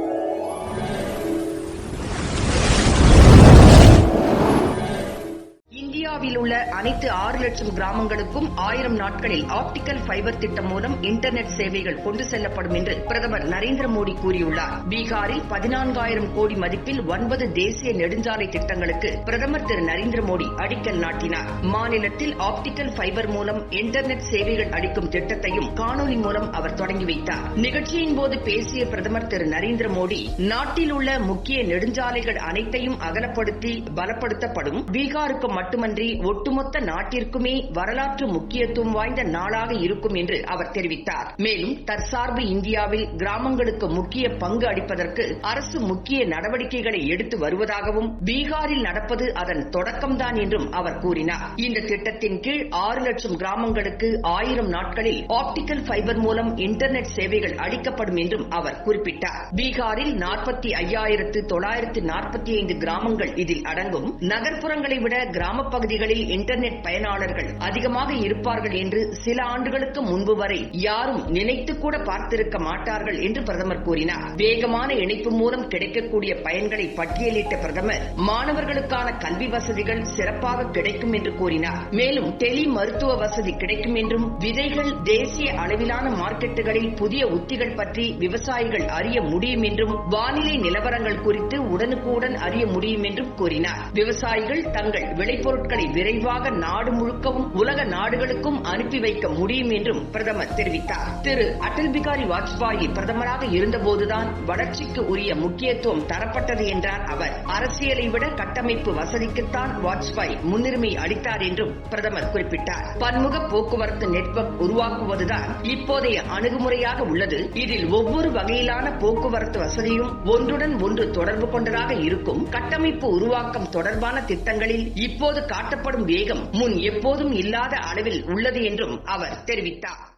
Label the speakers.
Speaker 1: Bye. இந்தியாவில் உள்ள அனைத்து ஆறு லட்சம் கிராமங்களுக்கும் ஆயிரம் நாட்களில் ஆப்டிக்கல் ஃபைபர் திட்டம் மூலம் இன்டர்நெட் சேவைகள் கொண்டு செல்லப்படும் என்று பிரதமர் நரேந்திர மோடி கூறியுள்ளார் பீகாரில் பதினான்காயிரம் கோடி மதிப்பில் ஒன்பது தேசிய நெடுஞ்சாலை திட்டங்களுக்கு பிரதமர் திரு நரேந்திர மோடி அடிக்கல் நாட்டினார் மாநிலத்தில் ஆப்டிக்கல் ஃபைபர் மூலம் இன்டர்நெட் சேவைகள் அளிக்கும் திட்டத்தையும் காணொலி மூலம் அவர் தொடங்கி வைத்தார் நிகழ்ச்சியின் போது பேசிய பிரதமர் திரு நரேந்திர மோடி நாட்டில் உள்ள முக்கிய நெடுஞ்சாலைகள் அனைத்தையும் அகலப்படுத்தி பலப்படுத்தப்படும் பீகாருக்கு மட்டுமன்றி ஒட்டுமொத்த நாட்டிற்குமே வரலாற்று முக்கியத்துவம் வாய்ந்த நாளாக இருக்கும் என்று அவர் தெரிவித்தார் மேலும் தற்சார்பு இந்தியாவில் கிராமங்களுக்கு முக்கிய பங்கு அளிப்பதற்கு அரசு முக்கிய நடவடிக்கைகளை எடுத்து வருவதாகவும் பீகாரில் நடப்பது அதன் தொடக்கம்தான் என்றும் அவர் கூறினார் இந்த திட்டத்தின் கீழ் ஆறு லட்சம் கிராமங்களுக்கு ஆயிரம் நாட்களில் ஆப்டிக்கல் ஃபைபர் மூலம் இன்டர்நெட் சேவைகள் அளிக்கப்படும் என்றும் அவர் குறிப்பிட்டார் பீகாரில் நாற்பத்தி ஐயாயிரத்து தொள்ளாயிரத்து நாற்பத்தி ஐந்து கிராமங்கள் இதில் அடங்கும் நகர்ப்புறங்களை விட கிராமப் பகுதிகள் பகுதிகளில் இன்டர்நெட் பயனாளர்கள் அதிகமாக இருப்பார்கள் என்று சில ஆண்டுகளுக்கு முன்பு வரை யாரும் நினைத்து கூட பார்த்திருக்க மாட்டார்கள் என்று பிரதமர் கூறினார் வேகமான இணைப்பு மூலம் கிடைக்கக்கூடிய பயன்களை பட்டியலிட்ட பிரதமர் மாணவர்களுக்கான கல்வி வசதிகள் சிறப்பாக கிடைக்கும் என்று கூறினார் மேலும் டெலி மருத்துவ வசதி கிடைக்கும் என்றும் விதைகள் தேசிய அளவிலான மார்க்கெட்டுகளில் புதிய உத்திகள் பற்றி விவசாயிகள் அறிய முடியும் என்றும் வானிலை நிலவரங்கள் குறித்து உடனுக்குடன் அறிய முடியும் என்றும் கூறினார் விவசாயிகள் தங்கள் விளைபொருட்களை விரைவாக நாடு முழுக்கவும் உலக நாடுகளுக்கும் அனுப்பி வைக்க முடியும் என்றும் பிரதமர் தெரிவித்தார் திரு அடல் பிகாரி வாஜ்பாயி பிரதமராக இருந்தபோதுதான் வளர்ச்சிக்கு உரிய முக்கியத்துவம் தரப்பட்டது என்றார் அவர் அரசியலை விட கட்டமைப்பு வசதிக்குத்தான் வாஜ்பாய் முன்னுரிமை அளித்தார் என்றும் பிரதமர் குறிப்பிட்டார் பன்முக போக்குவரத்து நெட்வொர்க் உருவாக்குவதுதான் இப்போதைய அணுகுமுறையாக உள்ளது இதில் ஒவ்வொரு வகையிலான போக்குவரத்து வசதியும் ஒன்றுடன் ஒன்று தொடர்பு கொண்டதாக இருக்கும் கட்டமைப்பு உருவாக்கம் தொடர்பான திட்டங்களில் இப்போது காட்ட காணப்படும் வேகம் முன் எப்போதும் இல்லாத அளவில் உள்ளது என்றும் அவர் தெரிவித்தார்